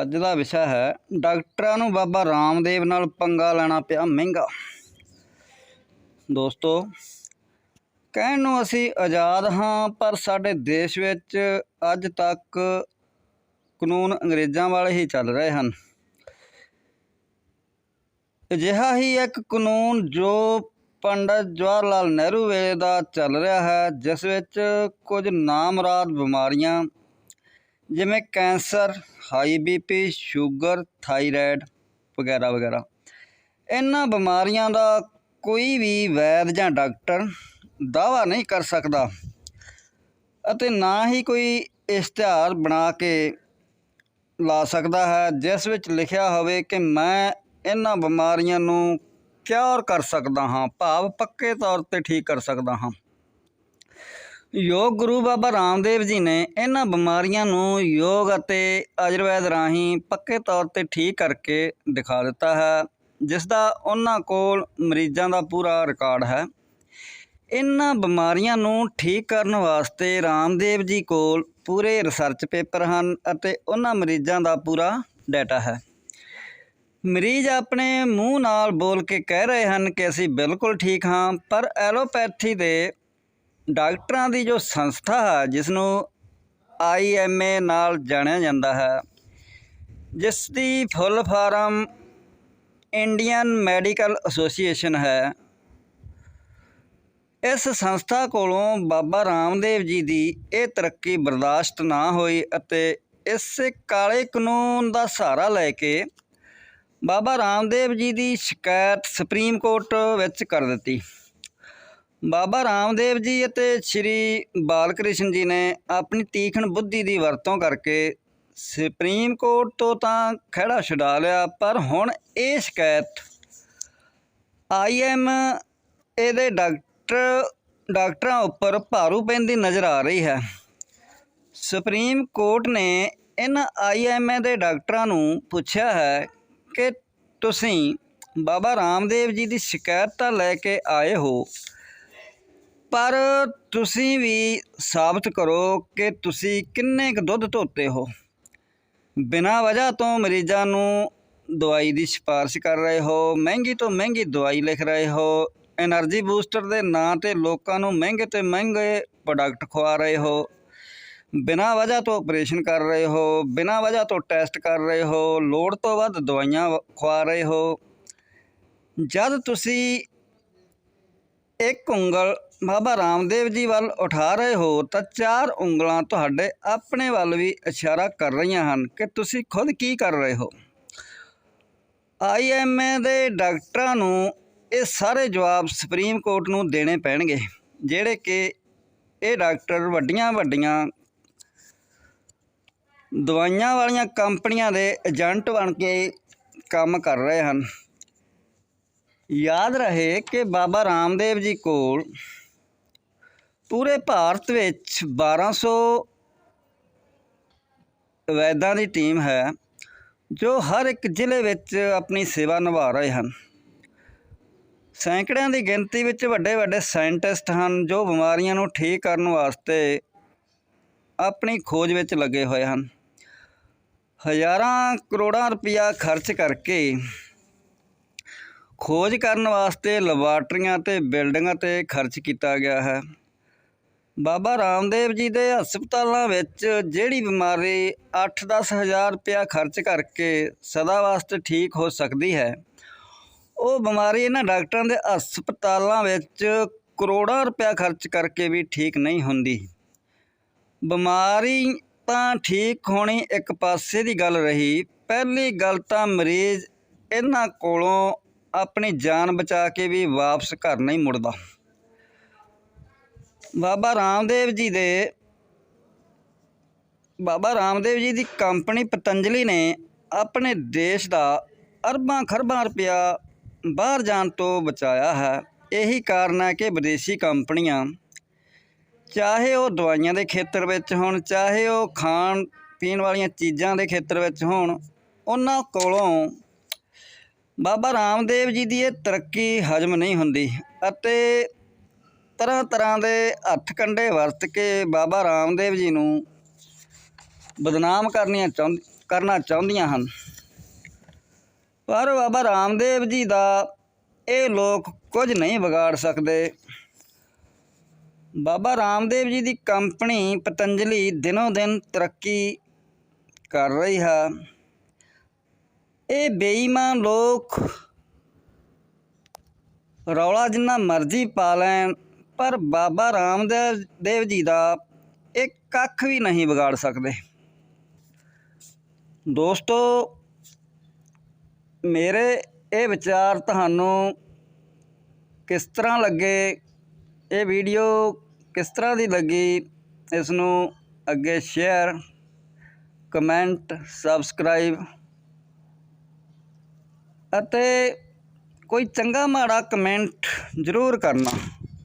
ਅੱਜ ਦਾ ਵਿਸ਼ਾ ਹੈ, ਡਾਕਟਰਾਂ ਨੂੰ ਬਾਬਾ ਰਾਮਦੇਵ ਨਾਲ ਪੰਗਾ ਲੈਣਾ ਪਿਆ ਮਹਿੰਗਾ। ਦੋਸਤੋ, ਕਹਿਣ ਨੂੰ ਅਸੀਂ ਆਜ਼ਾਦ ਹਾਂ, ਪਰ ਸਾਡੇ ਦੇਸ਼ ਵਿੱਚ ਅੱਜ ਤੱਕ ਕਾਨੂੰਨ ਅੰਗਰੇਜ਼ਾਂ ਵਾਲੇ ਹੀ ਚੱਲ ਰਹੇ ਹਨ। ਅਜਿਹਾ ਹੀ ਇੱਕ ਕਾਨੂੰਨ ਜੋ ਪੰਡਤ ਜਵਾਹਰ ਲਾਲ ਨਹਿਰੂ ਵੇਲੇ ਦਾ ਚੱਲ ਰਿਹਾ ਹੈ, ਜਿਸ ਵਿੱਚ ਕੁਝ ਨਾਮਰਾਦ ਬਿਮਾਰੀਆਂ ਜਿਵੇਂ cancer, high BP sugar thyroid ਵਗੈਰਾ ਵਗੈਰਾ। ਇਹਨਾਂ ਬਿਮਾਰੀਆਂ ਦਾ ਕੋਈ ਵੀ ਵੈਦ ਜਾਂ ਡਾਕਟਰ ਦਾਵਾ ਨਹੀਂ ਕਰ ਸਕਦਾ ਅਤੇ ਨਾ ਹੀ ਕੋਈ ਇਸ਼ਤਿਹਾਰ ਬਣਾ ਕੇ ਲਾ ਸਕਦਾ ਹੈ, ਜਿਸ ਵਿੱਚ ਲਿਖਿਆ ਹੋਵੇ ਕਿ ਮੈਂ ਇਹਨਾਂ ਬਿਮਾਰੀਆਂ ਨੂੰ ਕਿਉਰ ਕਰ ਸਕਦਾ ਹਾਂ, ਭਾਵ ਪੱਕੇ ਤੌਰ ਤੇ ਠੀਕ ਕਰ ਸਕਦਾ ਹਾਂ। ਯੋਗ ਗੁਰੂ ਬਾਬਾ ਰਾਮਦੇਵ ਜੀ ਨੇ ਇਹਨਾਂ ਬਿਮਾਰੀਆਂ ਨੂੰ ਯੋਗ ਅਤੇ ਆਯੁਰਵੈਦ ਰਾਹੀਂ ਪੱਕੇ ਤੌਰ ਤੇ ਠੀਕ ਕਰਕੇ ਦਿਖਾ ਦਿੱਤਾ ਹੈ ਜਿਸ ਦਾ ਉਹਨਾਂ ਕੋਲ ਮਰੀਜ਼ਾਂ ਦਾ ਪੂਰਾ ਰਿਕਾਰਡ ਹੈ। ਇਹਨਾਂ ਬਿਮਾਰੀਆਂ ਨੂੰ ਠੀਕ ਕਰਨ ਵਾਸਤੇ ਰਾਮਦੇਵ ਜੀ ਕੋਲ ਪੂਰੇ ਰਿਸਰਚ ਪੇਪਰ ਹਨ ਅਤੇ ਉਹਨਾਂ ਮਰੀਜ਼ਾਂ ਦਾ ਪੂਰਾ ਡਾਟਾ ਹੈ। ਮਰੀਜ਼ ਆਪਣੇ ਮੂੰਹ ਨਾਲ ਬੋਲ ਕੇ ਕਹਿ ਰਹੇ ਹਨ ਕਿ ਅਸੀਂ ਬਿਲਕੁਲ ਠੀਕ ਹਾਂ, ਪਰ ਐਲੋਪੈਥੀ ਦੇ ਡਾਕਟਰਾਂ ਦੀ ਜੋ ਸੰਸਥਾ ਹੈ ਜਿਸ ਨੂੰ ਆਈਐਮਏ ਨਾਲ ਜਾਣਿਆ ਜਾਂਦਾ ਹੈ ਜਿਸ ਦੀ full form Indian medical association ਹੈ, ਇਸ ਸੰਸਥਾ ਕੋਲੋਂ ਬਾਬਾ ਰਾਮਦੇਵ ਜੀ ਦੀ ਇਹ ਤਰੱਕੀ ਬਰਦਾਸ਼ਤ ਨਾ ਹੋਈ ਅਤੇ ਇਸ ਕਾਲੇ ਕਾਨੂੰਨ ਦਾ ਸਹਾਰਾ ਲੈ ਕੇ ਬਾਬਾ ਰਾਮਦੇਵ ਜੀ ਦੀ ਸ਼ਿਕਾਇਤ ਸੁਪਰੀਮ ਕੋਰਟ ਵਿੱਚ ਕਰ ਦਿੱਤੀ। ਬਾਬਾ ਰਾਮਦੇਵ ਜੀ ਅਤੇ ਸ਼੍ਰੀ ਬਾਲਕ੍ਰਿਸ਼ਨ ਜੀ ਨੇ ਆਪਣੀ ਤੀਖਣ ਬੁੱਧੀ ਦੀ ਵਰਤੋਂ ਕਰਕੇ ਸੁਪਰੀਮ ਕੋਰਟ ਤੋਂ ਤਾਂ ਖਹਿੜਾ ਛੁਡਾ ਲਿਆ, ਪਰ ਹੁਣ ਇਹ ਸ਼ਿਕਾਇਤ ਆਈਐਮ ਇਹਦੇ ਡਾਕਟਰ, ਡਾਕਟਰਾਂ ਉੱਪਰ ਭਾਰੂ ਪੈਂਦੀ ਨਜ਼ਰ ਆ ਰਹੀ ਹੈ। ਸੁਪਰੀਮ ਕੋਰਟ ਨੇ ਇਹਨਾਂ ਆਈਐਮਏ ਦੇ ਡਾਕਟਰਾਂ ਨੂੰ ਪੁੱਛਿਆ ਹੈ ਕਿ ਤੁਸੀਂ ਬਾਬਾ ਰਾਮਦੇਵ ਜੀ ਦੀ ਸ਼ਿਕਾਇਤ ਤਾਂ ਲੈ ਕੇ ਆਏ ਹੋ ਪਰ ਤੁਸੀਂ ਵੀ ਸਾਬਤ ਕਰੋ ਕਿ ਤੁਸੀਂ ਕਿੰਨੇ ਕੁ ਦੁੱਧ ਧੋਤੇ ਹੋ। ਬਿਨਾਂ ਵਜ੍ਹਾ ਤੋਂ ਮਰੀਜ਼ਾਂ ਨੂੰ ਦਵਾਈ ਦੀ ਸਿਫਾਰਿਸ਼ ਕਰ ਰਹੇ ਹੋ, ਮਹਿੰਗੀ ਤੋਂ ਮਹਿੰਗੀ ਦਵਾਈ ਲਿਖ ਰਹੇ ਹੋ એનર્ਜੀ ਬੂਸਟਰ ਦੇ ਨਾਂ ਤੇ ਲੋਕਾਂ ਨੂੰ ਮਹਿੰਗੇ ਤੇ ਮਹਿੰਗੇ ਪ੍ਰੋਡਕਟ ਖਵਾ ਰਹੇ ਹੋ। ਬਿਨਾਂ ਵਜ੍ਹਾ ਤੋਂ ਆਪਰੇਸ਼ਨ ਕਰ ਰਹੇ ਹੋ, ਬਿਨਾਂ ਵਜ੍ਹਾ ਤੋਂ ਟੈਸਟ ਕਰ ਰਹੇ ਹੋ, ਲੋੜ ਤੋਂ ਵੱਧ ਦਵਾਈਆਂ ਖਵਾ ਰਹੇ ਹੋ। ਜਦ ਤੁਸੀਂ ਇੱਕ ਉਂਗਲ ਬਾਬਾ ਰਾਮਦੇਵ ਜੀ ਵੱਲ ਉਠਾ ਰਹੇ ਹੋ ਤਾਂ ਚਾਰ ਉਂਗਲਾਂ ਤੁਹਾਡੇ ਆਪਣੇ ਵੱਲ ਵੀ ਇਸ਼ਾਰਾ ਕਰ ਰਹੀਆਂ ਹਨ ਕਿ ਤੁਸੀਂ ਖੁਦ ਕੀ ਕਰ ਰਹੇ ਹੋ? ਆਈਐਮਏ ਦੇ ਡਾਕਟਰਾਂ ਨੂੰ ਇਹ ਸਾਰੇ ਜਵਾਬ ਸੁਪਰੀਮ ਕੋਰਟ ਨੂੰ ਦੇਣੇ ਪੈਣਗੇ, ਜਿਹੜੇ ਕਿ ਇਹ ਡਾਕਟਰ ਵੱਡੀਆਂ ਵੱਡੀਆਂ ਦਵਾਈਆਂ ਵਾਲੀਆਂ ਕੰਪਨੀਆਂ ਦੇ ਏਜੰਟ ਬਣ ਕੇ ਕੰਮ ਕਰ ਰਹੇ ਹਨ। ਯਾਦ ਰਹੇ ਕਿ ਬਾਬਾ ਰਾਮਦੇਵ ਜੀ ਕੋਲ ਪੂਰੇ ਭਾਰਤ ਵਿੱਚ 1200 ਵੈਦਾਂ ਦੀ ਟੀਮ ਹੈ, ਜੋ ਹਰ ਇੱਕ ਜ਼ਿਲ੍ਹੇ ਵਿੱਚ ਆਪਣੀ ਸੇਵਾ ਨਿਭਾ ਰਹੇ ਹਨ। ਸੈਂਕੜਿਆਂ ਦੀ ਗਿਣਤੀ ਵਿੱਚ ਵੱਡੇ ਵੱਡੇ ਸਾਇੰਟਿਸਟ ਹਨ, ਜੋ ਬਿਮਾਰੀਆਂ ਨੂੰ ਠੀਕ ਕਰਨ ਵਾਸਤੇ ਆਪਣੀ ਖੋਜ ਵਿੱਚ ਲੱਗੇ ਹੋਏ ਹਨ। ਹਜ਼ਾਰਾਂ ਕਰੋੜਾਂ ਰੁਪਇਆ ਖਰਚ ਕਰਕੇ ਖੋਜ ਕਰਨ ਵਾਸਤੇ ਲੈਬਾਰਟਰੀਆਂ ਤੇ ਬਿਲਡਿੰਗਾਂ ਤੇ ਖਰਚ ਕੀਤਾ ਗਿਆ ਹੈ। ਬਾਬਾ ਰਾਮਦੇਵ ਜੀ ਦੇ ਹਸਪਤਾਲਾਂ ਵਿੱਚ ਜਿਹੜੀ ਬਿਮਾਰੀ 8-10 ਹਜ਼ਾਰ ਰੁਪਇਆ ਖਰਚ ਕਰਕੇ ਸਦਾ ਵਾਸਤੇ ਠੀਕ ਹੋ ਸਕਦੀ ਹੈ, ਉਹ ਬਿਮਾਰੀ ਇਹਨਾਂ ਡਾਕਟਰਾਂ ਦੇ ਹਸਪਤਾਲਾਂ ਵਿੱਚ ਕਰੋੜਾਂ ਰੁਪਇਆ ਖਰਚ ਕਰਕੇ ਵੀ ਠੀਕ ਨਹੀਂ ਹੁੰਦੀ। ਬਿਮਾਰੀ ਤਾਂ ਠੀਕ ਹੋਣੀ ਇੱਕ ਪਾਸੇ ਦੀ ਗੱਲ ਰਹੀ, ਪਹਿਲੀ ਗੱਲ ਤਾਂ ਮਰੀਜ਼ ਇਹਨਾਂ ਕੋਲੋਂ ਆਪਣੀ ਜਾਨ ਬਚਾ ਕੇ ਵੀ ਵਾਪਸ ਘਰ ਨਹੀਂ ਮੁੜਦਾ। ਬਾਬਾ ਰਾਮਦੇਵ ਜੀ ਦੇ ਬਾਬਾ ਰਾਮਦੇਵ ਜੀ ਦੀ ਕੰਪਨੀ ਪਤੰਜਲੀ ਨੇ ਆਪਣੇ ਦੇਸ਼ ਦਾ ਅਰਬਾਂ ਖਰਬਾਂ ਰੁਪਇਆ ਬਾਹਰ ਜਾਣ ਤੋਂ ਬਚਾਇਆ ਹੈ। ਇਹੀ ਕਾਰਨ ਹੈ ਕਿ ਵਿਦੇਸ਼ੀ ਕੰਪਨੀਆਂ, ਚਾਹੇ ਉਹ ਦਵਾਈਆਂ ਦੇ ਖੇਤਰ ਵਿੱਚ ਹੋਣ, ਚਾਹੇ ਉਹ ਖਾਣ ਪੀਣ ਵਾਲੀਆਂ ਚੀਜ਼ਾਂ ਦੇ ਖੇਤਰ ਵਿੱਚ ਹੋਣ, ਉਹਨਾਂ ਕੋਲੋਂ ਬਾਬਾ ਰਾਮਦੇਵ ਜੀ ਦੀ ਇਹ ਤਰੱਕੀ ਹਜਮ ਨਹੀਂ ਹੁੰਦੀ ਅਤੇ ਤਰ੍ਹਾਂ ਤਰ੍ਹਾਂ ਦੇ ਹੱਥ ਕੰਡੇ ਵਰਤ ਕੇ ਬਾਬਾ ਰਾਮਦੇਵ ਜੀ ਨੂੰ ਬਦਨਾਮ ਕਰਨੀਆਂ ਚਾਹੁੰਦੇ, ਕਰਨਾ ਚਾਹੁੰਦੀਆਂ ਹਨ। ਪਰ ਬਾਬਾ ਰਾਮਦੇਵ ਜੀ ਦਾ ਇਹ ਲੋਕ ਕੁਝ ਨਹੀਂ ਵਿਗਾੜ ਸਕਦੇ। ਬਾਬਾ ਰਾਮਦੇਵ ਜੀ ਦੀ ਕੰਪਨੀ ਪਤੰਜਲੀ ਦਿਨੋਂ ਦਿਨ ਤਰੱਕੀ ਕਰ ਰਹੀ ਹੈ। ਇਹ ਬੇਈਮਾਨ ਲੋਕ ਰੌਲਾ ਜਿੰਨਾ ਮਰਜ਼ੀ ਪਾ ਲੈਣ ਪਰ ਬਾਬਾ ਰਾਮਦੇਵ ਦੇਵ ਜੀ ਦਾ ਇਹ ਕੱਖ ਵੀ ਨਹੀਂ ਵਿਗਾੜ ਸਕਦੇ। ਦੋਸਤੋ, ਮੇਰੇ ਇਹ ਵਿਚਾਰ ਤੁਹਾਨੂੰ ਕਿਸ ਤਰ੍ਹਾਂ ਲੱਗੇ? ਇਹ ਵੀਡੀਓ ਕਿਸ ਤਰ੍ਹਾਂ ਦੀ ਲੱਗੀ? ਇਸ ਨੂੰ ਅੱਗੇ ਸ਼ੇਅਰ ਕਮੈਂਟ ਸਬਸਕ੍ਰਾਈਬ ਅਤੇ ਕੋਈ ਚੰਗਾ ਮਾੜਾ ਕਮੈਂਟ ਜ਼ਰੂਰ ਕਰਨਾ।